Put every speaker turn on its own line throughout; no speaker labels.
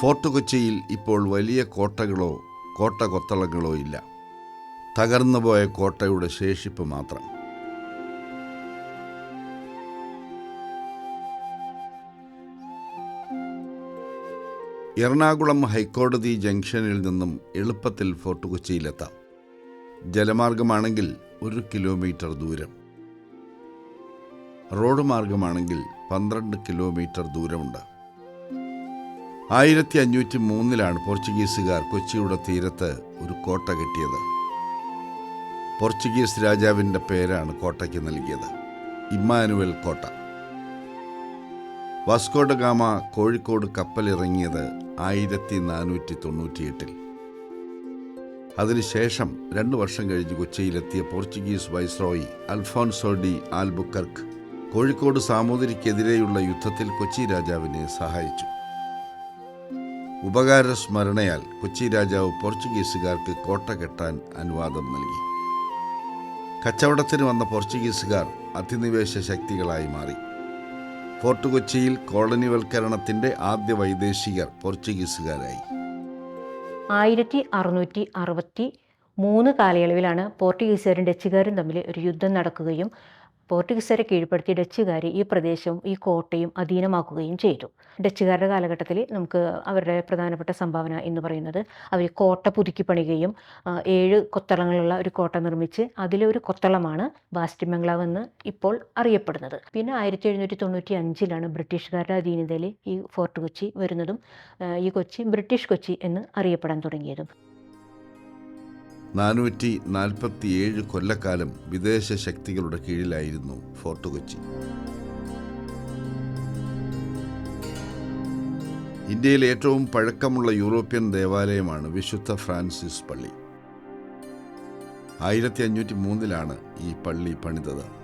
Fort കൊച്ചിയിൽ ഇപ്പോൾ വലിയ കോട്ടകളോ കോട്ട കൊത്തളങ്ങളോ ഇല്ല. തകർന്നുപോയ കോട്ടയുടെ ശേഷിപ്പ് മാത്രം. എറണാകുളം ഹൈക്കോടതി ജംഗ്ഷനിൽ നിന്നും എളുപ്പത്തിൽ ഫോർട്ട് കൊച്ചിയിലെത്താം ജലമാർഗമാണെങ്കിൽ ഒരു കിലോമീറ്റർ ദൂരം. റോഡ് മാർഗമാണെങ്കിൽ പന്ത്രണ്ട് കിലോമീറ്റർ ദൂരമുണ്ട്. ആയിരത്തി അഞ്ഞൂറ്റി മൂന്നിലാണ് പോർച്ചുഗീസുകാർ കൊച്ചിയുടെ തീരത്ത് ഒരു കോട്ട കെട്ടിയത്. പോർച്ചുഗീസ് രാജാവിന്റെ പേരാണ് കോട്ടയ്ക്ക് നൽകിയത്. ഇമ്മാനുവൽ കോട്ട. വാസ്കോഡ ഗാമ കോഴിക്കോട് കപ്പലിറങ്ങിയത് ആയിരത്തി നാനൂറ്റി തൊണ്ണൂറ്റിയെട്ടിൽ അതിനുശേഷം രണ്ടു വർഷം കഴിഞ്ഞ് കൊച്ചിയിലെത്തിയ Portuguese viceroy Alfonso de Albuquerque Kozhikode സാമൂതിരിക്കെതിരെയുള്ള യുദ്ധത്തിൽ കൊച്ചി രാജാവിനെ സഹായിച്ചു. ഉപകാര സ്മരണയാൽ കൊച്ചി രാജാവ് പോർച്ചുഗീസുകാർക്ക് കോട്ട കെട്ടാൻ അനുവാദം നൽകി. കച്ചവടത്തിന് വന്ന പോർച്ചുഗീസുകാർ അധിനിവേശ ശക്തികളായി മാറി. ഫോർട്ട് കൊച്ചിയിൽ കോളനിവൽക്കരണത്തിന്റെ ആദ്യ വൈദേശികർ പോർച്ചുഗീസുകാരായി.
ആയിരത്തി അറുന്നൂറ്റി അറുപത്തി മൂന്ന് കാലയളവിലാണ് പോർട്ടുഗീസുകാരും ഡച്ചുകാരും തമ്മിൽ ഒരു യുദ്ധം നടക്കുകയും പോർട്ടുഗീസുകാരെ കീഴ്പ്പെടുത്തി ഡച്ചുകാർ ഈ പ്രദേശവും ഈ കോട്ടയും അധീനമാക്കുകയും ചെയ്തു. ഡച്ചുകാരുടെ കാലഘട്ടത്തിൽ നമുക്ക് അവരുടെ പ്രധാനപ്പെട്ട സംഭാവന എന്ന് പറയുന്നത് അവർ കോട്ട പുതുക്കി പണിയുകയും ഏഴ് കൊത്തളങ്ങളുള്ള ഒരു കോട്ട നിർമ്മിച്ച് അതിലൊരു കൊത്തളമാണ് ബാസ്റ്റി ബംഗ്ലാവ് എന്ന് ഇപ്പോൾ അറിയപ്പെടുന്നത്. പിന്നെ ആയിരത്തി എഴുന്നൂറ്റി തൊണ്ണൂറ്റി അഞ്ചിലാണ് ബ്രിട്ടീഷുകാരുടെ അധീനതയിൽ ഈ ഫോർട്ട് കൊച്ചി വരുന്നതും ഈ കൊച്ചി ബ്രിട്ടീഷ് കൊച്ചി എന്ന് അറിയപ്പെടാൻ തുടങ്ങിയതും.
നാനൂറ്റി നാൽപ്പത്തിയേഴ് കൊല്ലക്കാലം വിദേശ ശക്തികളുടെ കീഴിലായിരുന്നു ഫോർട്ട് കൊച്ചി. ഇന്ത്യയിലെ ഏറ്റവും പഴക്കമുള്ള യൂറോപ്യൻ ദേവാലയമാണ് വിശുദ്ധ ഫ്രാൻസിസ് പള്ളി. ആയിരത്തി അഞ്ഞൂറ്റി മൂന്നിലാണ് ഈ പള്ളി പണിതത്.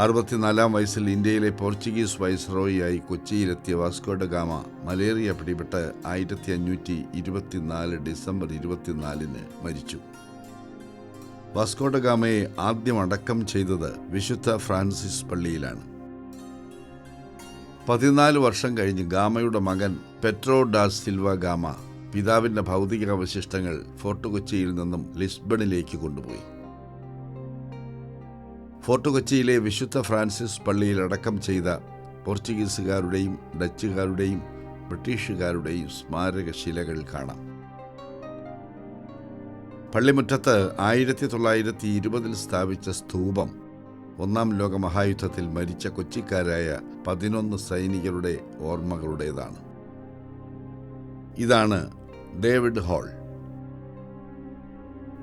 അറുപത്തിനാലാം വയസ്സിൽ ഇന്ത്യയിലെ പോർച്ചുഗീസ് വൈസ്രോയിയായി കൊച്ചിയിലെത്തിയ വാസ്കോഡ ഗാമ മലേറിയ പിടിപെട്ട് ആയിരത്തി അഞ്ഞൂറ്റി ഇരുപത്തിനാല് ഡിസംബർ ഇരുപത്തിനാലിന് മരിച്ചു. വാസ്കോഡ ഗാമയെ ആദ്യം അടക്കം ചെയ്തത് വിശുദ്ധ ഫ്രാൻസിസ് പള്ളിയിലാണ്. പതിനാല് വർഷം കഴിഞ്ഞ് ഗാമയുടെ മകൻ പെട്രോ ഡാ സിൽവ ഗാമ പിതാവിന്റെ ഭൗതികാവശിഷ്ടങ്ങൾ ഫോർട്ട് കൊച്ചിയിൽ നിന്നും ലിസ്ബണിലേക്ക് കൊണ്ടുപോയി. ഫോർട്ട് കൊച്ചിയിലെ വിശുദ്ധ ഫ്രാൻസിസ് പള്ളിയിൽ അടക്കം ചെയ്ത പോർച്ചുഗീസുകാരുടെയും ഡച്ചുകാരുടെയും ബ്രിട്ടീഷുകാരുടെയും സ്മാരക ശിലകൾ കാണാം. പള്ളിമുറ്റത്ത് ആയിരത്തി തൊള്ളായിരത്തി ഇരുപതിൽ സ്ഥാപിച്ച സ്തൂപം ഒന്നാം ലോക മഹായുദ്ധത്തിൽ മരിച്ച കൊച്ചിക്കാരായ പതിനൊന്ന് സൈനികരുടെ ഓർമ്മകളുടേതാണ്. ഇതാണ് ഡേവിഡ് ഹോൾ.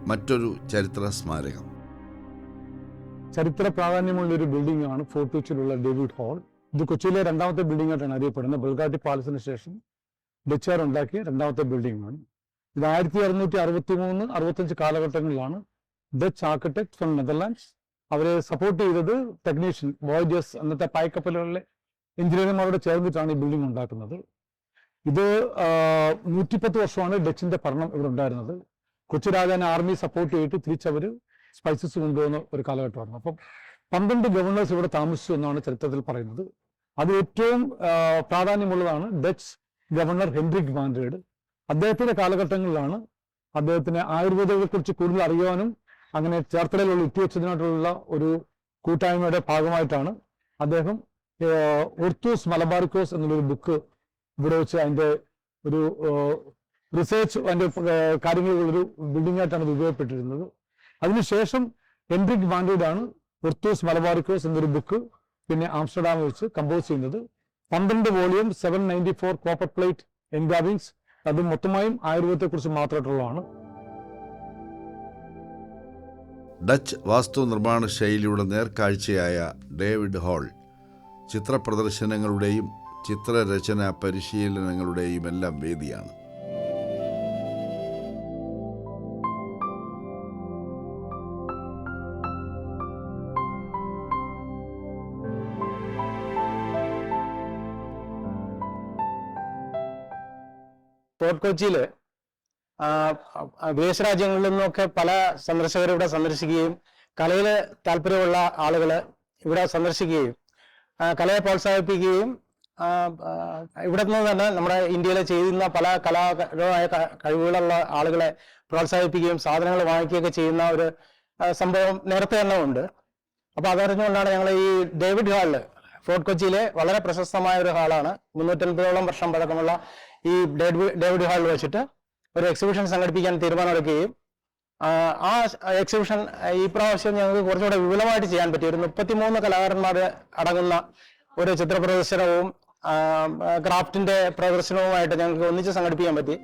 മറ്റൊരു ചരിത്ര സ്മാരകം
ചരിത്ര പ്രാധാന്യമുള്ള ഒരു ബിൽഡിംഗ് ആണ് ഫോർട്ട് കൊച്ചിയിലുള്ള ഡേവിഡ് ഹാൾ. ഇത് കൊച്ചിയിലെ രണ്ടാമത്തെ ബിൽഡിംഗ് ആയിട്ടാണ് അറിയപ്പെടുന്നത്. ബൽഗാട്ടി പാലസിന് ശേഷം ഡച്ചുകാർ ഉണ്ടാക്കിയ രണ്ടാമത്തെ ബിൽഡിംഗ് ആണ് ഇത് ആയിരത്തി അറുന്നൂറ്റി അറുപത്തി മൂന്ന് അറുപത്തഞ്ച് കാലഘട്ടങ്ങളിലാണ് ഡച്ച് ആർക്കിടെക്ട് ഫ്രം നെതർലാൻഡ്സ്. അവരെ സപ്പോർട്ട് ചെയ്തത് ടെക്നീഷ്യൻ വോയേജേഴ്സ് അന്നത്തെ പായ്ക്കപ്പലുകളിലെ എഞ്ചിനീയർമാരോട് ചേർന്നിട്ടാണ് ഈ ബിൽഡിംഗ് ഉണ്ടാക്കുന്നത്. ഇത് നൂറ്റിപ്പത്ത് വർഷമാണ് ഡച്ചിന്റെ ഭരണം ഇവിടെ ഉണ്ടായിരുന്നത്. കൊച്ചി രാജാൻ ആർമി സപ്പോർട്ട് ചെയ്തിട്ട് തിരിച്ചവർ സ്പൈസസ് കൊണ്ടുവന്ന ഒരു കാലഘട്ടമായിരുന്നു അപ്പം പന്ത്രണ്ട് ഗവർണേഴ്സ് ഇവിടെ താമസിച്ചു എന്നാണ് ചരിത്രത്തിൽ പറയുന്നത്. അത് ഏറ്റവും പ്രാധാന്യമുള്ളതാണ് ഡച്ച് ഗവർണർ ഹെൻറിക് വാൻഡ്രേഡ് അദ്ദേഹത്തിന്റെ കാലഘട്ടങ്ങളിലാണ് അദ്ദേഹത്തിന് ആയുർവേദത്തെക്കുറിച്ച് കൂടുതൽ അറിയുവാനും അങ്ങനെ ചേർത്തലയിലുള്ള ഇട്ടുവച്ചതിനായിട്ടുള്ള ഒരു കൂട്ടായ്മയുടെ ഭാഗമായിട്ടാണ് അദ്ദേഹം ഒർത്തൂസ് മലബാറിക്കോസ് എന്നുള്ളൊരു ബുക്ക് ഇവിടെ വെച്ച് അതിന്റെ ഒരു റിസർച്ച് അതിന്റെ കാര്യങ്ങളുള്ളൊരു ബിൽഡിംഗ് ആയിട്ടാണ് ഉപയോഗപ്പെട്ടിരുന്നത്. അതിനുശേഷം ഹെൻറിക് വാൻഡേഡ് ആണ് ഒർത്തൂസ് മലബാറിക്കോസ് എന്നൊരു ബുക്ക് പിന്നെ ആംസ്റ്റർഡാമിൽ വെച്ച് കമ്പോസ് ചെയ്യുന്നത്. പന്ത്രണ്ട് volume seven ninety four copper plate engravings അത് മൊത്തമായും ആയുർവേദത്തെക്കുറിച്ച് മാത്രമായിട്ടുള്ളതാണ്.
ഡച്ച് വാസ്തു നിർമ്മാണ ശൈലിയുടെ നേർക്കാഴ്ചയായ ഡേവിഡ് ഹോൾ ചിത്രപ്രദർശനങ്ങളുടെയും ചിത്രരചന പരിശീലനങ്ങളുടെയും എല്ലാം വേദിയാണ്.
ഫോർട്ട് കൊച്ചിയിൽ വിദേശ രാജ്യങ്ങളിൽ നിന്നൊക്കെ പല സന്ദർശകർ ഇവിടെ സന്ദർശിക്കുകയും കലയിൽ താല്പര്യമുള്ള ആളുകൾ ഇവിടെ സന്ദർശിക്കുകയും കലയെ പ്രോത്സാഹിപ്പിക്കുകയും ഇവിടെ നിന്ന് തന്നെ നമ്മുടെ ഇന്ത്യയിലെ ചെയ്യുന്ന പല കലാപരമായ കഴിവുകളുള്ള ആളുകളെ പ്രോത്സാഹിപ്പിക്കുകയും സാധനങ്ങൾ വാങ്ങിക്കുകയൊക്കെ ചെയ്യുന്ന ഒരു സംഭവം നേരത്തെ തന്നെ ഉണ്ട്. അപ്പൊ അതറിഞ്ഞുകൊണ്ടാണ് ഞങ്ങൾ ഈ ഡേവിഡ് ഹാളിൽ ഫോർട്ട് കൊച്ചിയിലെ വളരെ പ്രശസ്തമായ ഒരു ഹാളാണ്. മുന്നൂറ്റൻപതോളം വർഷം പഴക്കമുള്ള ഈ ഡേവിഡ് ഹാളിൽ വെച്ചിട്ട് ഒരു എക്സിബിഷൻ സംഘടിപ്പിക്കാൻ തീരുമാനമെടുക്കുകയും ആ, എക്സിബിഷൻ ഈ പ്രാവശ്യം ഞങ്ങൾക്ക് കുറച്ചുകൂടെ വിപുലമായിട്ട് ചെയ്യാൻ പറ്റി. ഒരു മുപ്പത്തിമൂന്ന് കലാകാരന്മാരെ അടങ്ങുന്ന ഒരു ചിത്ര പ്രദർശനവും ക്രാഫ്റ്റിന്റെ പ്രദർശനവുമായിട്ട് ഞങ്ങൾക്ക് ഒന്നിച്ച് സംഘടിപ്പിക്കാൻ പറ്റി.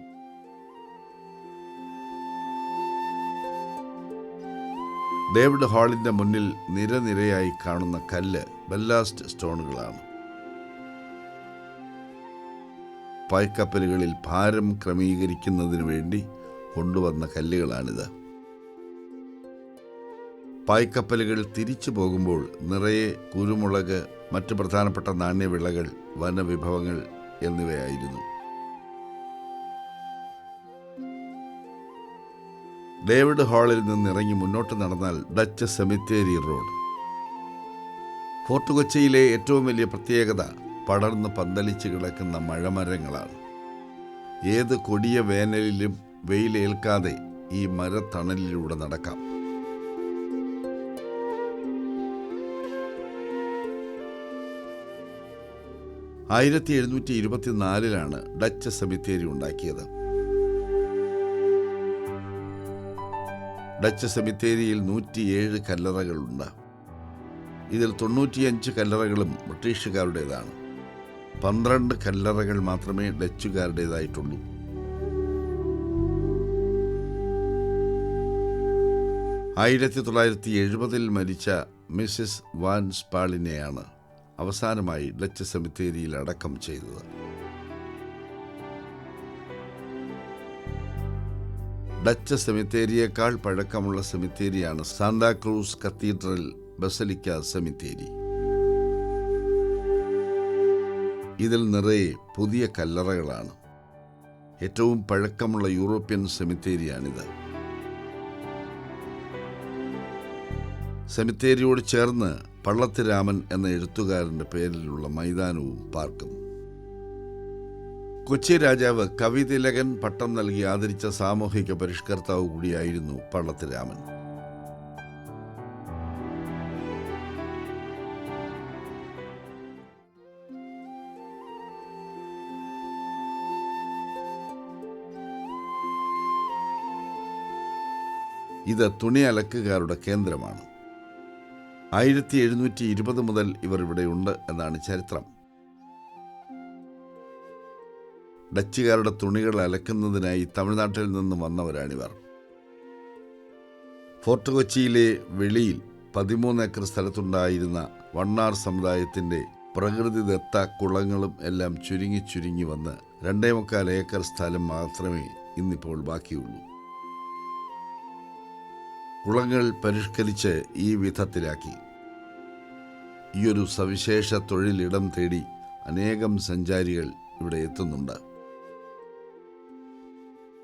ഡേവിഡ് ഹാളിന്റെ മുന്നിൽ നിരനിരയായി കാണുന്ന കല്ല് ബെല്ലാസ്റ്റ് സ്റ്റോണുകളാണ്. പായ്ക്കപ്പലുകളിൽ ഭാരം ക്രമീകരിക്കുന്നതിന് വേണ്ടി കൊണ്ടുവന്ന കല്ലുകളാണിത്. പായ്ക്കപ്പലുകൾ തിരിച്ചു പോകുമ്പോൾ നിറയെ കുരുമുളക് മറ്റ് പ്രധാനപ്പെട്ട നാണ്യവിളകൾ വനവിഭവങ്ങൾ എന്നിവയായിരുന്നു. ഡേവിഡ് ഹാളിൽ നിന്ന് ഇറങ്ങി മുന്നോട്ട് നടന്നാൽ ഡച്ച് സെമിത്തേരി റോഡ്. ഫോർട്ട് കൊച്ചിയിലെ ഏറ്റവും വലിയ പ്രത്യേകത പടർന്ന് പന്തലിച്ച് കിടക്കുന്ന മഴമരങ്ങളാണ്. ഏത് കൊടിയ വേനലിലും വെയിലേൽക്കാതെ ഈ മരത്തണലിലൂടെ നടക്കാം. ആയിരത്തി എഴുന്നൂറ്റി ഇരുപത്തിനാലിലാണ് ഡച്ച് സെമിത്തേരി ഉണ്ടാക്കിയത്. ഡച്ച് സെമിത്തേരിയിൽ നൂറ്റിയേഴ് കല്ലറകളുണ്ട്. ഇതിൽ തൊണ്ണൂറ്റിയഞ്ച് കല്ലറകളും ബ്രിട്ടീഷുകാരുടേതാണ്. പന്ത്രണ്ട് കല്ലറകൾ മാത്രമേ ഡച്ചുകാരുടേതായിട്ടുള്ളൂ. ആയിരത്തി തൊള്ളായിരത്തി എഴുപതിൽ മരിച്ച മിസ്സിസ് വാൻ സ്പാളിനെയാണ് അവസാനമായി ഡച്ച് സെമിത്തേരിയിൽ അടക്കം ചെയ്തത്. ഡച്ച് സെമിത്തേരിയേക്കാൾ പഴക്കമുള്ള സെമിത്തേരിയാണ് Santa Cruz cathedral basilica cemetery. ഇതിൽ നിറയെ പുതിയ കല്ലറകളാണ്. ഏറ്റവും പഴക്കമുള്ള യൂറോപ്യൻ സെമിത്തേരിയാണിത്. സെമിത്തേരിയോട് ചേർന്ന് പള്ളത്തിരാമൻ എന്ന എഴുത്തുകാരന്റെ പേരിലുള്ള മൈതാനവും പാർക്കും. കൊച്ചി രാജാവ് കവിതിലകൻ പട്ടം നൽകി ആദരിച്ച സാമൂഹിക പരിഷ്കർത്താവ് കൂടിയായിരുന്നു പള്ളത്ത് ഇത് തുണി അലക്കുകാരുടെ കേന്ദ്രമാണ്. ആയിരത്തി എഴുന്നൂറ്റി ഇരുപത് മുതൽ ഇവർ ഇവിടെയുണ്ട് എന്നാണ് ചരിത്രം. ഡച്ചുകാരുടെ തുണികൾ അലക്കുന്നതിനായി തമിഴ്നാട്ടിൽ നിന്ന് വന്നവരാണിവർ. ഫോർട്ട് കൊച്ചിയിലെ വെളിയിൽ പതിമൂന്ന് ഏക്കർ സ്ഥലത്തുണ്ടായിരുന്ന വണ്ണാർ സമുദായത്തിന്റെ പ്രകൃതിദത്ത കുളങ്ങളും എല്ലാം ചുരുങ്ങി ചുരുങ്ങി വന്ന് രണ്ടേ മുക്കാൽ ഏക്കർ സ്ഥലം മാത്രമേ ഇന്നിപ്പോൾ ബാക്കിയുള്ളൂ. കുളങ്ങൾ പരിഷ്കരിച്ച് ഈ വിധത്തിലാക്കി. ഈയൊരു സവിശേഷ തൊഴിലിടം തേടി അനേകം സഞ്ചാരികൾ ഇവിടെ എത്തുന്നുണ്ട്.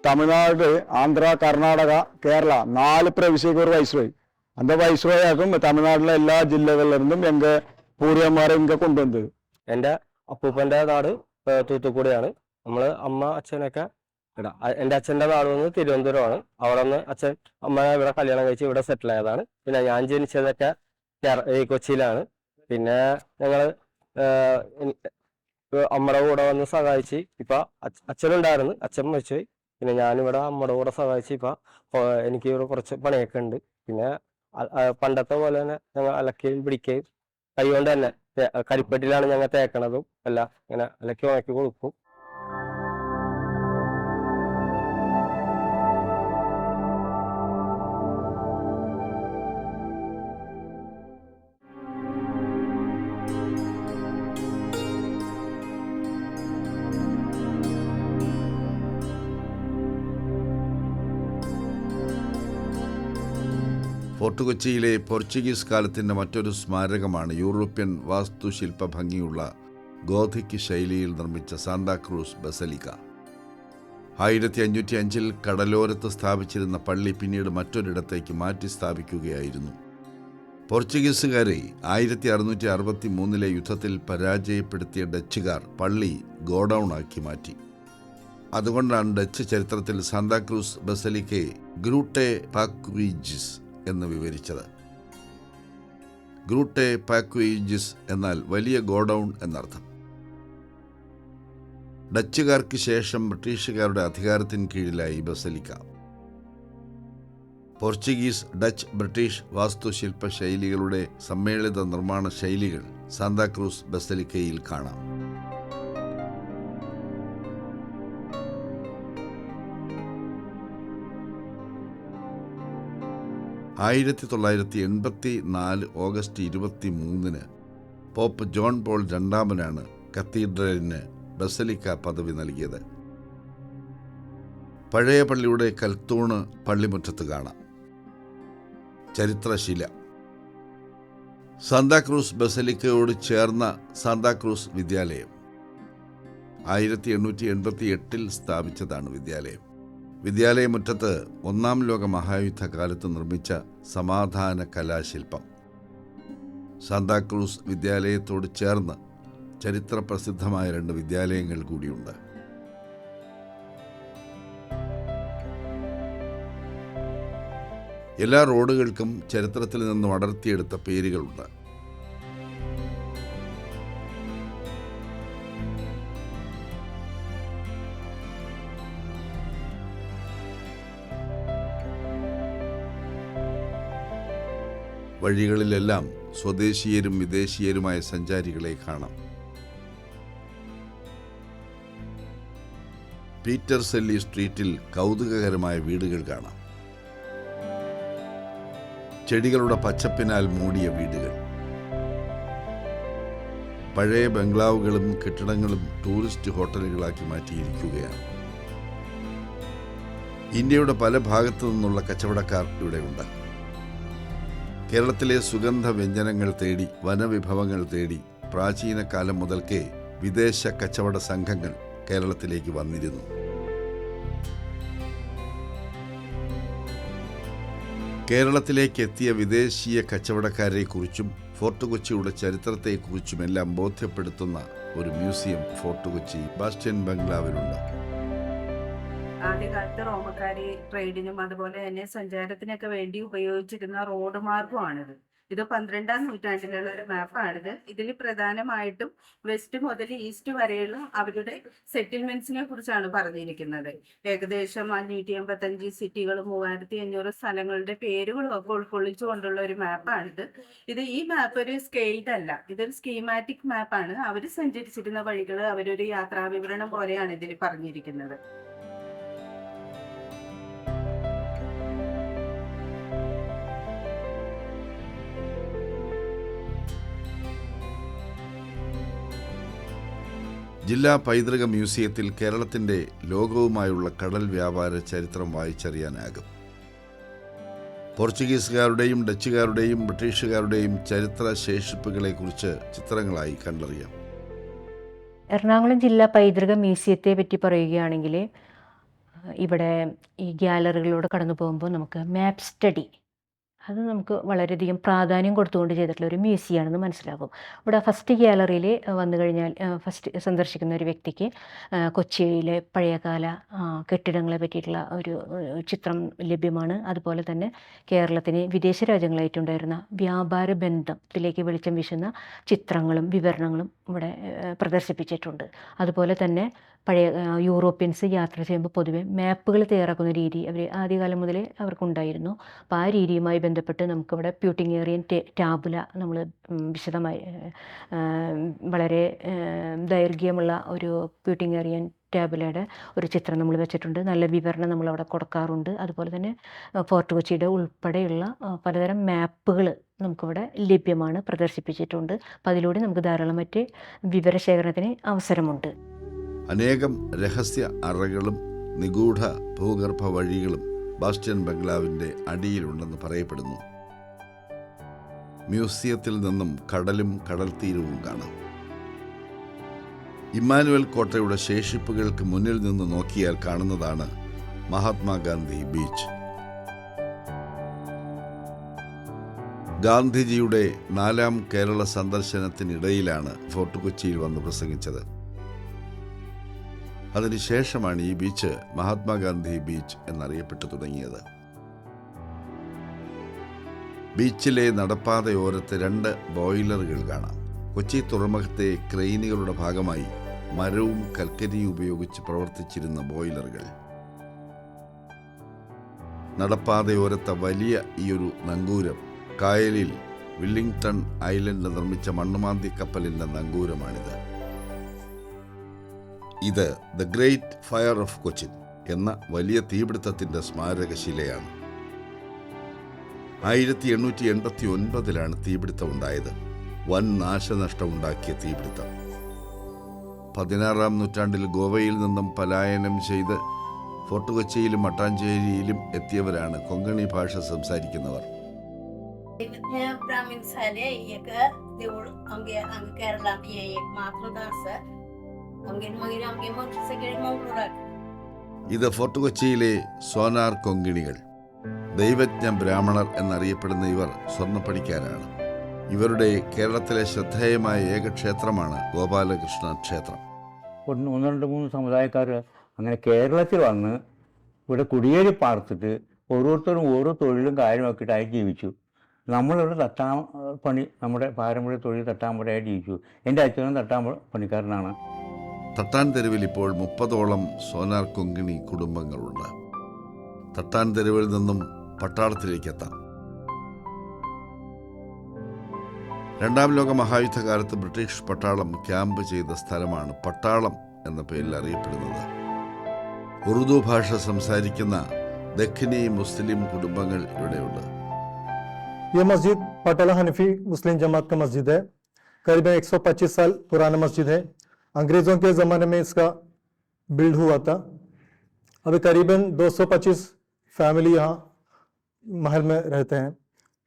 തമിഴ്നാട് ആന്ധ്ര കർണാടക കേരള നാല് പ്രവിശ്യക്ക് വൈസ്രോയി അന്ത വൈസ്രോയി ആക്കും. തമിഴ്നാട്ടിലെ എല്ലാ ജില്ലകളിലിരുന്നും എങ്ക പൂർവന്മാരെ ഇങ്ങനെ കൊണ്ടുവന്നത്.
എന്റെ അപ്പൂപ്പന്റെ നാട് തൂത്തുക്കുടിയാണ്. നമ്മൾ അമ്മ അച്ഛനൊക്കെ ഇവിടെ അ- എന്റെ അച്ഛന്റെ നാട് വന്ന് തിരുവനന്തപുരമാണ്. അവിടെ നിന്ന് അച്ഛൻ അമ്മ ഇവിടെ കല്യാണം കഴിച്ച് ഇവിടെ സെറ്റിൽ ആയതാണ്. പിന്നെ ഞാൻ ജനിച്ചതൊക്കെ ഈ കൊച്ചിയിലാണ്. പിന്നെ ഞങ്ങൾ അമ്മയുടെ കൂടെ വന്ന് സഹായിച്ച് ഇപ്പൊ അച്ഛ- അച്ഛനുണ്ടായിരുന്നു. അച്ഛൻ മരിച്ചുപോയി. പിന്നെ ഞാനിവിടെ അമ്മയുടെ കൂടെ സഹായിച്ച് ഇപ്പൊ എനിക്ക് ഇവിടെ കുറച്ച് പണിയൊക്കെ ഉണ്ട്. പിന്നെ പണ്ടത്തെ പോലെ തന്നെ ഞങ്ങൾ അലക്കുകയും പിടിക്കുകയും കൈകൊണ്ട് തന്നെ കരിപ്പെട്ടിലാണ് ഞങ്ങൾ തേക്കണതും. എല്ലാം ഇങ്ങനെ അലക്കി ഉണക്കി കൊടുക്കും.
ഫോർട്ട് കൊച്ചിയിലെ പോർച്ചുഗീസ് കാലത്തിന്റെ മറ്റൊരു സ്മാരകമാണ് യൂറോപ്യൻ വാസ്തുശില്പ ഭംഗിയുള്ള ഗോധിക് ശൈലിയിൽ നിർമ്മിച്ച സാന്താക്രൂസ് ബസലിക്ക ആയിരത്തി അഞ്ഞൂറ്റി അഞ്ചിൽ കടലോരത്ത് സ്ഥാപിച്ചിരുന്ന പള്ളി പിന്നീട് മറ്റൊരിടത്തേക്ക് മാറ്റി സ്ഥാപിക്കുകയായിരുന്നു. പോർച്ചുഗീസുകാരെ ആയിരത്തി അറുന്നൂറ്റി അറുപത്തി മൂന്നിലെ യുദ്ധത്തിൽ പരാജയപ്പെടുത്തിയ ഡച്ചുകാർ പള്ളി ഗോഡൗൺ ആക്കി മാറ്റി. അതുകൊണ്ടാണ് ഡച്ച് ചരിത്രത്തിൽ സാന്താക്രൂസ് ബസലിക്കെ ഗ്രൂട്ടെ പാക്വീജിസ് എന്ന് വിവരിച്ചത്. ഗ്രൂട്ടെ പാക്വേജസ് എന്നാൽ വലിയ ഗോഡൗൺ എന്നർത്ഥം. ഡച്ചുകാർക്ക് ശേഷം ബ്രിട്ടീഷുകാരുടെ അധികാരത്തിന് കീഴിലായി ബസലിക്ക. പോർച്ചുഗീസ് ഡച്ച് ബ്രിട്ടീഷ് വാസ്തുശില്പ ശൈലികളുടെ സമ്മേളിത നിർമ്മാണ ശൈലികൾ സാന്താക്രൂസ് ബസലിക്കയിൽ കാണാം. ആയിരത്തി തൊള്ളായിരത്തി എൺപത്തി നാല് ഓഗസ്റ്റ് ഇരുപത്തി മൂന്നിന് പോപ്പ് ജോൺ പോൾ രണ്ടാമനാണ് കത്തീഡ്രലിന് ബസലിക്ക പദവി നൽകിയത്. പഴയ പള്ളിയുടെ കൽത്തൂണ് പള്ളിമുറ്റത്ത് കാണാം. ചരിത്രശില. സാന്താക്രൂസ് ബസലിക്കയോട് ചേർന്ന സാന്താക്രൂസ് വിദ്യാലയം. ആയിരത്തി എണ്ണൂറ്റി എൺപത്തി എട്ടിൽ സ്ഥാപിച്ചതാണ് വിദ്യാലയം. വിദ്യാലയമുറ്റത്ത് ഒന്നാം ലോക മഹായുദ്ധ കാലത്ത് നിർമ്മിച്ച സമാധാന കലാശില്പം. സാന്താക്രൂസ് വിദ്യാലയത്തോട് ചേർന്ന് ചരിത്ര പ്രസിദ്ധമായ രണ്ട് വിദ്യാലയങ്ങൾ കൂടിയുണ്ട്. എല്ലാ റോഡുകൾക്കും ചരിത്രത്തിൽ നിന്നും അടർത്തിയെടുത്ത പേരുകളുണ്ട്. വഴികളിലെല്ലാം സ്വദേശീയരും വിദേശീയരുമായ സഞ്ചാരികളെ കാണാം. പീറ്റർ സെല്ലി സ്ട്രീറ്റിൽ കൗതുകകരമായ വീടുകൾ കാണാം. ചെടികളുടെ പച്ചപ്പിനാൽ മൂടിയ വീടുകൾ. പഴയ ബംഗ്ലാവുകളും കെട്ടിടങ്ങളും ടൂറിസ്റ്റ് ഹോട്ടലുകളാക്കി മാറ്റിയിരിക്കുകയാണ്. ഇന്ത്യയുടെ പല ഭാഗത്തു നിന്നുള്ള കച്ചവടക്കാർ ഇവിടെയുണ്ട്. കേരളത്തിലെ സുഗന്ധ വ്യഞ്ജനങ്ങൾ തേടി വനവിഭവങ്ങൾ തേടി പ്രാചീന കാലം മുതൽക്കേ വിദേശ കച്ചവട സംഘങ്ങൾ കേരളത്തിലേക്ക് വന്നിരുന്നു. കേരളത്തിലേക്ക് എത്തിയ വിദേശീയ കച്ചവടക്കാരെക്കുറിച്ചും ഫോർട്ട് കൊച്ചിയുടെ ചരിത്രത്തെക്കുറിച്ചുമെല്ലാം ബോധ്യപ്പെടുത്തുന്ന ഒരു മ്യൂസിയം ഫോർട്ട് കൊച്ചി ബാസ്റ്റ്യൻ ബംഗ്ലാവിലുണ്ട്.
ആദ്യകാലത്ത് റോമക്കാര് ട്രേഡിനും അതുപോലെ തന്നെ സഞ്ചാരത്തിനൊക്കെ വേണ്ടി ഉപയോഗിച്ചിരുന്ന റോഡ് മാർഗമാണിത്. ഇത് പന്ത്രണ്ടാം നൂറ്റാണ്ടിലുള്ള ഒരു മാപ്പാണിത്. ഇതിൽ പ്രധാനമായിട്ടും വെസ്റ്റ് മുതൽ ഈസ്റ്റ് വരെയുള്ള അവരുടെ സെറ്റിൽമെന്റ്സിനെ കുറിച്ചാണ് പറഞ്ഞിരിക്കുന്നത്. ഏകദേശം അഞ്ഞൂറ്റി എൺപത്തഞ്ച് സിറ്റികളും മൂവായിരത്തി അഞ്ഞൂറ് സ്ഥലങ്ങളുടെ പേരുകളും ഒക്കെ ഉൾക്കൊള്ളിച്ചുകൊണ്ടുള്ള ഒരു മാപ്പാണിത്. ഇത് ഈ മാപ്പ് ഒരു സ്കെയിൽഡ് അല്ല. ഇതൊരു സ്കീമാറ്റിക് മാപ്പാണ്. അവർ സഞ്ചരിച്ചിരുന്ന വഴികൾ അവരൊരു യാത്രാ വിവരണം പോലെയാണ് ഇതിൽ പറഞ്ഞിരിക്കുന്നത്.
ജില്ലാ പൈതൃക മ്യൂസിയത്തിൽ കേരളത്തിന്റെ ലോകവുമായുള്ള കടൽ വ്യാപാര ചരിത്രം വായിച്ചറിയാനാകും. പോർച്ചുഗീസുകാരുടെയും ഡച്ചുകാരുടെയും ബ്രിട്ടീഷുകാരുടെയും ചരിത്ര ശേഷിപ്പുകളെ കുറിച്ച് ചിത്രങ്ങളായി കണ്ടറിയാം.
എറണാകുളം ജില്ലാ പൈതൃക മ്യൂസിയത്തെ പറ്റി പറയുകയാണെങ്കിൽ ഇവിടെ ഈ ഗ്യാലറികളിലൂടെ കടന്നു പോകുമ്പോൾ നമുക്ക് മാപ്പ് സ്റ്റഡി അത് നമുക്ക് വളരെയധികം പ്രാധാന്യം കൊടുത്തുകൊണ്ട് ചെയ്തിട്ടുള്ള ഒരു മ്യൂസിയമാണെന്ന് മനസ്സിലാകും. ഇവിടെ ഫസ്റ്റ് ഗ്യാലറിയിൽ വന്നു കഴിഞ്ഞാൽ ഫസ്റ്റ് സന്ദർശിക്കുന്ന ഒരു വ്യക്തിക്ക് കൊച്ചിയിലെ പഴയകാല കെട്ടിടങ്ങളെ പറ്റിയിട്ടുള്ള ഒരു ചിത്രം ലഭ്യമാണ്. അതുപോലെ തന്നെ കേരളത്തിന് വിദേശ രാജ്യങ്ങളായിട്ടുണ്ടായിരുന്ന വ്യാപാര ബന്ധത്തിലേക്ക് വെളിച്ചം വീശുന്ന ചിത്രങ്ങളും വിവരണങ്ങളും ഇവിടെ പ്രദർശിപ്പിച്ചിട്ടുണ്ട്. അതുപോലെ തന്നെ പഴയ യൂറോപ്യൻസ് യാത്ര ചെയ്യുമ്പോൾ പൊതുവെ മാപ്പുകൾ തയ്യാറാക്കുന്ന രീതി അവർ ആദ്യകാലം മുതലേ അവർക്കുണ്ടായിരുന്നു. അപ്പോൾ ആ രീതിയുമായി ബന്ധപ്പെട്ട് നമുക്കിവിടെ പ്യൂട്ടിങ്ങേറിയൻ ടാബുല നമ്മൾ വിശദമായി വളരെ ദൈർഘ്യമുള്ള ഒരു പ്യൂട്ടിങ്ങേറിയൻ ടാബുലയുടെ ഒരു ചിത്രം നമ്മൾ വെച്ചിട്ടുണ്ട്. നല്ല വിവരണം നമ്മളവിടെ കൊടുക്കാറുണ്ട്. അതുപോലെ തന്നെ ഫോർട്ട് കൊച്ചിയുടെ ഉൾപ്പെടെയുള്ള പലതരം മാപ്പുകൾ നമുക്കിവിടെ ലഭ്യമാണ് പ്രദർശിപ്പിച്ചിട്ടുണ്ട്. അപ്പോൾ അതിലൂടെ നമുക്ക് ധാരാളം മറ്റ് വിവരശേഖരണത്തിന് അവസരമുണ്ട്.
അനേകം രഹസ്യ അറകളും നിഗൂഢ ഭൂഗർഭ വഴികളും ബാസ്റ്റ്യൻ ബംഗ്ലാവിന്റെ അടിയിലുണ്ടെന്ന് പറയപ്പെടുന്നു. മ്യൂസിയത്തിൽ നിന്നും കടലും കടൽത്തീരവും കാണാം. ഇമ്മാനുവൽ കോട്ടയുടെ ശേഷിപ്പുകൾക്ക് മുന്നിൽ നിന്ന് നോക്കിയാൽ കാണുന്നതാണ് മഹാത്മാഗാന്ധി ബീച്ച്. ഗാന്ധിജിയുടെ നാലാം കേരള സന്ദർശനത്തിനിടയിലാണ് ഫോർട്ട് കൊച്ചിയിൽ വന്ന് പ്രസംഗിച്ചത്. അതിനുശേഷമാണ് ഈ ബീച്ച് മഹാത്മാഗാന്ധി ബീച്ച് എന്നറിയപ്പെട്ടു തുടങ്ങിയത്. ബീച്ചിലെ നടപ്പാതയോരത്ത് രണ്ട് ബോയിലറുകൾ കാണാം. കൊച്ചി തുറമുഖത്തെ ക്രെയിനുകളുടെ ഭാഗമായി മരവും കൽക്കരിയും ഉപയോഗിച്ച് പ്രവർത്തിച്ചിരുന്ന ബോയിലറുകൾ. നടപ്പാതയോരത്തെ വലിയ ഈയൊരു നങ്കൂരം കായലിൽ വില്ലിംഗ്ടൺ ഐലൻഡ് നിർമ്മിച്ച മണ്ണുമാന്തി കപ്പലിന്റെ നങ്കൂരമാണിത്. ഇത് the great fire of Cochin എന്ന വലിയ തീപിടുത്തത്തിന്റെ സ്മാരകശിലയാണ്. ആയിരത്തി എണ്ണൂറ്റി എൺപത്തി ഒൻപതിലാണ് തീപിടുത്തം ഉണ്ടായത് വൻ നാശനഷ്ടമുണ്ടാക്കിയ തീപിടുത്തം. പതിനാറാം നൂറ്റാണ്ടിൽ ഗോവയിൽ നിന്നും പലായനം ചെയ്ത് ഫോർട്ട് കൊച്ചിയിലും മട്ടാഞ്ചേരിയിലും എത്തിയവരാണ് കൊങ്കണി ഭാഷ സംസാരിക്കുന്നവർ.
हे
ഇത് ഫോർട്ട് കൊച്ചിയിലെ സോനാർ കൊങ്കിണികൾ. ദൈവജ്ഞ ബ്രാഹ്മണർ എന്നറിയപ്പെടുന്ന ഇവർ സ്വർണ സ്വർണപ്പണിക്കാരാണ് ഇവരുടെ കേരളത്തിലെ ശ്രദ്ധേയമായ ഏക ക്ഷേത്രമാണ് ഗോപാലകൃഷ്ണ ക്ഷേത്രം.
ഒന്ന് ഒന്ന് രണ്ട് മൂന്ന് സമുദായക്കാർ അങ്ങനെ കേരളത്തിൽ വന്ന് ഇവിടെ കുടിയേറി പാർത്തിട്ട് ഓരോരുത്തരും ഓരോ തൊഴിലും കാര്യമാക്കിയിട്ട് ആയി ജീവിച്ചു. നമ്മളിവിടെ തട്ടാം പണി നമ്മുടെ പാരമ്പര്യ തൊഴിൽ തട്ടാമ്പുഴയായി ജീവിച്ചു. എന്റെ അച്ഛനും തട്ടാമ്പ പണിക്കാരനാണ്.
തട്ടാൻ തെരുവിൽ ഇപ്പോൾ മുപ്പതോളം സോനാർ കൊങ്കിണി കുടുംബങ്ങളുണ്ട് തട്ടാൻ തെരുവിൽ നിന്നും പട്ടാളത്തിലേക്ക് എത്താം രണ്ടാം ലോക മഹായുദ്ധകാലത്ത് ബ്രിട്ടീഷ് പട്ടാളം ക്യാമ്പ് ചെയ്ത സ്ഥലമാണ് പട്ടാളം എന്ന പേരിൽ അറിയപ്പെടുന്നത് ഉറുദു ഭാഷ സംസാരിക്കുന്ന ദഖിനി മുസ്ലിം കുടുംബങ്ങൾ ഇവിടെയുണ്ട്
ये मस्जिद पटाला हनफी मुस्लिम जमात का मस्जिद है करीबन 125 साल पुराना मस्जिद है अंग्रेज़ों के ज़माने में इसका बिल्ड हुआ था अभी करीबन 225 फैमिली यहाँ महल में रहते हैं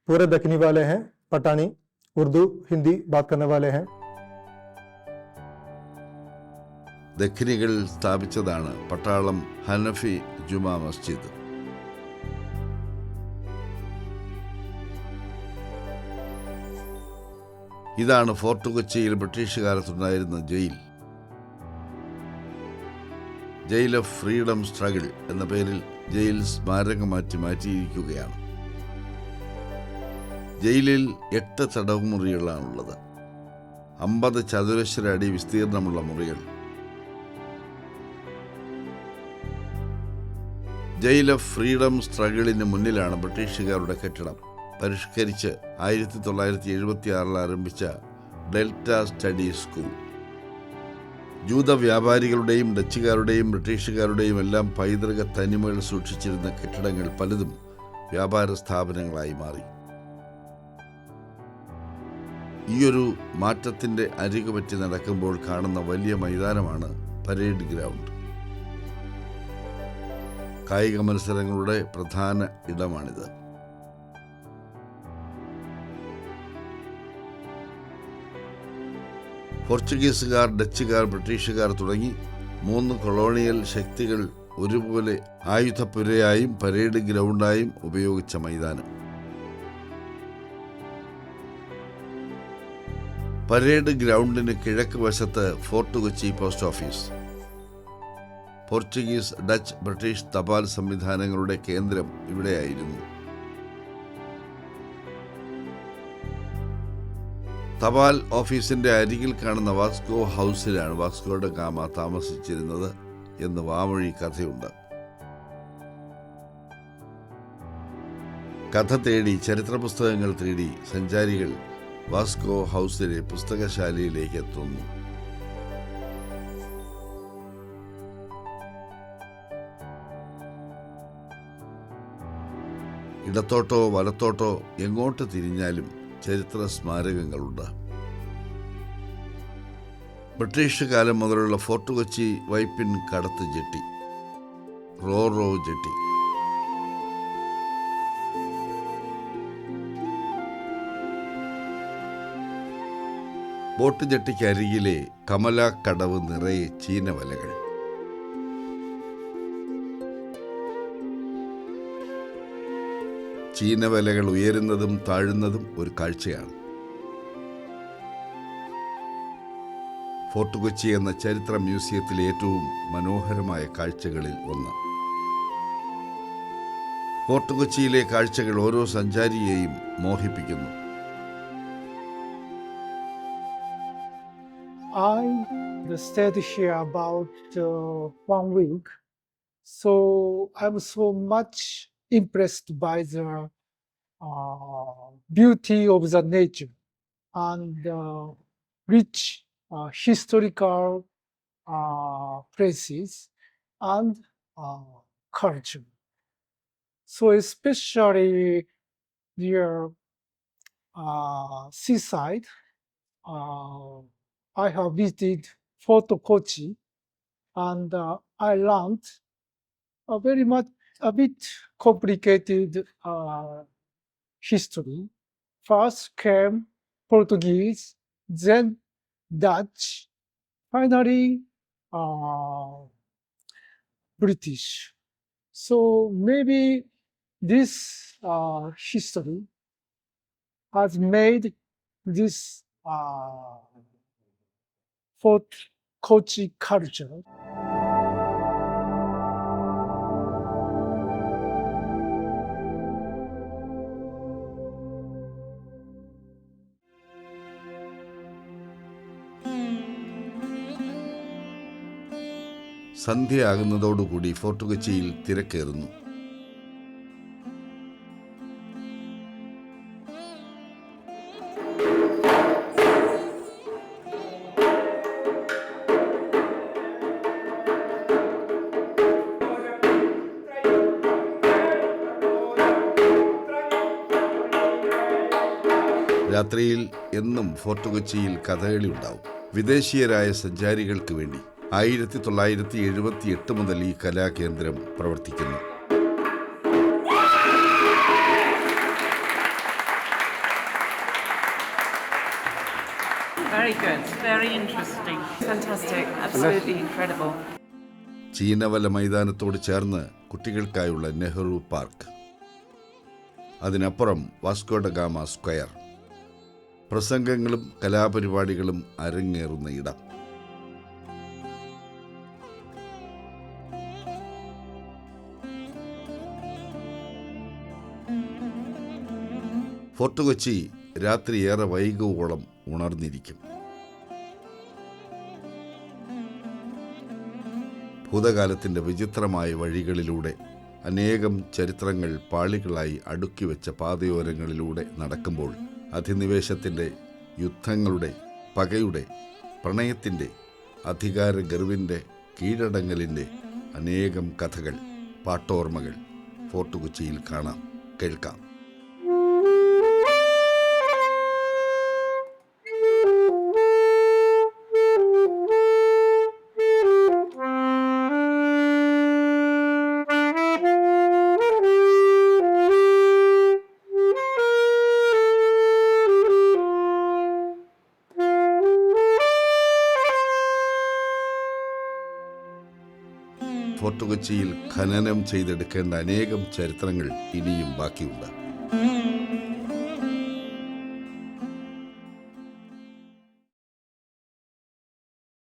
पूरे दखनी वाले हैं पठानी उर्दू हिंदी बात करने वाले हैं
ദഖിനികൾ സ്ഥാപിച്ചതാണ് പട്ടാളം ഹനഫി ജുമാ മസ്ജിദ് ഇതാണ് ഫോർട്ട് കൊച്ചിയിൽ British കാലത്തുണ്ടായിരുന്ന jail jail of freedom struggle എന്ന പേരിൽ ജയിൽ സ്മാരകം മാറ്റി മാറ്റിയിരിക്കുകയാണ്. ജയിലിൽ എട്ട് തടവുമുറികളാണുള്ളത്. അമ്പത് ചതുരശ്ര അടി വിസ്തീർണമുള്ള മുറികൾ. ജയിൽ ഓഫ് ഫ്രീഡം സ്ട്രഗിളിന് മുന്നിലാണ് ബ്രിട്ടീഷുകാരുടെ കെട്ടിടം. പരിഷ്കരിച്ച് ആയിരത്തി തൊള്ളായിരത്തി എഴുപത്തി ആറിൽ ആരംഭിച്ച ഡെൽറ്റ സ്റ്റഡി സ്കൂൾ. ജൂത വ്യാപാരികളുടെയും ഡച്ചുകാരുടെയും ബ്രിട്ടീഷുകാരുടെയും എല്ലാം പൈതൃക തനിമകൾ സൂക്ഷിച്ചിരുന്ന കെട്ടിടങ്ങൾ പലതും വ്യാപാര സ്ഥാപനങ്ങളായി മാറി. ഈയൊരു മാറ്റത്തിന്റെ അരികുപറ്റി നടക്കുമ്പോൾ കാണുന്ന വലിയ മൈതാനമാണ് പരേഡ് ഗ്രൗണ്ട്. കായിക മത്സരങ്ങളുടെ പ്രധാന ഇടമാണിത്. പോർച്ചുഗീസുകാർ ഡച്ചുകാർ ബ്രിട്ടീഷുകാർ തുടങ്ങി മൂന്ന് കൊളോണിയൽ ശക്തികൾ ഒരുപോലെ ആയുധപ്പുരയായും പരേഡ് ഗ്രൗണ്ടായും ഉപയോഗിച്ച മൈതാനം. പരേഡ് ഗ്രൗണ്ടിന് കിഴക്ക് വശത്ത് fort Kochi post office. Portuguese Dutch British തപാൽ സംവിധാനങ്ങളുടെ കേന്ദ്രം ഇവിടെയായിരുന്നു. തപാൽ ഓഫീസിന്റെ അരികിൽ കാണുന്ന വാസ്കോ ഹൗസിലാണ് വാസ്കോയുടെ ഗാമ താമസിച്ചിരുന്നത് എന്ന് വാമൊഴി കഥയുണ്ട്. കഥ തേടി ചരിത്ര പുസ്തകങ്ങൾ തേടി സഞ്ചാരികൾ വാസ്കോ ഹൗസിലെ പുസ്തകശാലയിലേക്ക് എത്തുന്നു. ഇടത്തോട്ടോ വലത്തോട്ടോ എങ്ങോട്ട് തിരിഞ്ഞാലും ചരിത്ര സ്മാരകങ്ങളുണ്ട് ബ്രിട്ടീഷ് കാലം മുതലുള്ള ഫോർട്ട് കൊച്ചി വൈപ്പിൻ കടത്ത് jetty. Ro ro jetty. Boat ജെട്ടിക്ക് അരികിലെ കമലാക്കടവ് നിറയെ ചീനവലകൾ. ചീനവലകൾ ഉയരുന്നതും താഴുന്നതും ഒരു കാഴ്ചയാണ്. ഫോർട്ട് കൊച്ചി എന്ന ചരിത്ര മ്യൂസിയത്തിലെ ഏറ്റവും മനോഹരമായ കാഴ്ചകളിൽ ഒന്ന്. ഫോർട്ട് കൊച്ചിയിലെ കാഴ്ചകൾ ഓരോ സഞ്ചാരിയെയും മോഹിപ്പിക്കുന്നു.
I stayed here about uh, one week, so I was so much impressed by the uh, beauty of the nature and uh, rich uh, historical places and culture. So especially near uh, seaside, uh, I have visited Fort Kochi and uh, I learned a very much a bit complicated uh, history. First came Portuguese, then Dutch, finally uh, British. So maybe this uh, history has made this uh, Fort Kochi culture.
സന്ധ്യയാകുന്നതോടുകൂടി fort കൊച്ചിയിൽ തിരക്കേറുന്നു. രാത്രിയിൽ എന്നും fort കൊച്ചിയിൽ കഥകളി ഉണ്ടാവും. വിദേശീയരായ സഞ്ചാരികൾക്ക് വേണ്ടി. ആയിരത്തി തൊള്ളായിരത്തി എഴുപത്തി എട്ട് മുതൽ ഈ കലാകേന്ദ്രം പ്രവർത്തിക്കുന്നു.
Very good, very interesting. Fantastic, absolutely incredible.
ചീനവല മൈതാനത്തോട് ചേർന്ന് കുട്ടികൾക്കായുള്ള നെഹ്റു പാർക്ക്. അതിനപ്പുറം വാസ്കോഡഗാമ സ്ക്വയർ. പ്രസംഗങ്ങളും കലാപരിപാടികളും അരങ്ങേറുന്ന ഇടം. ഫോർട്ട് കൊച്ചി രാത്രി ഏറെ വൈകുവോളം ഉണർന്നിരിക്കും. ഭൂതകാലത്തിന്റെ വിചിത്രമായ വഴികളിലൂടെ അനേകം ചരിത്രങ്ങൾ പാളികളായി അടുക്കി വെച്ച പാതയോരങ്ങളിലൂടെ നടക്കുമ്പോൾ അധിനിവേശത്തിന്റെ യുദ്ധങ്ങളുടെ പകയുടെ പ്രണയത്തിന്റെ അധികാര ഗർവിന്റെ കീഴടങ്ങലിന്റെ അനേകം കഥകൾ പാട്ടോർമ്മകൾ ഫോർട്ട് കൊച്ചിയിൽ കാണാം. കേൾക്കാം. ഫോർട്ട് കൊച്ചിയിൽ ഖനനം ചെയ്തെടുക്കേണ്ട അനേകം ചരിത്രങ്ങൾ ഇനിയും ബാക്കിയുണ്ട്.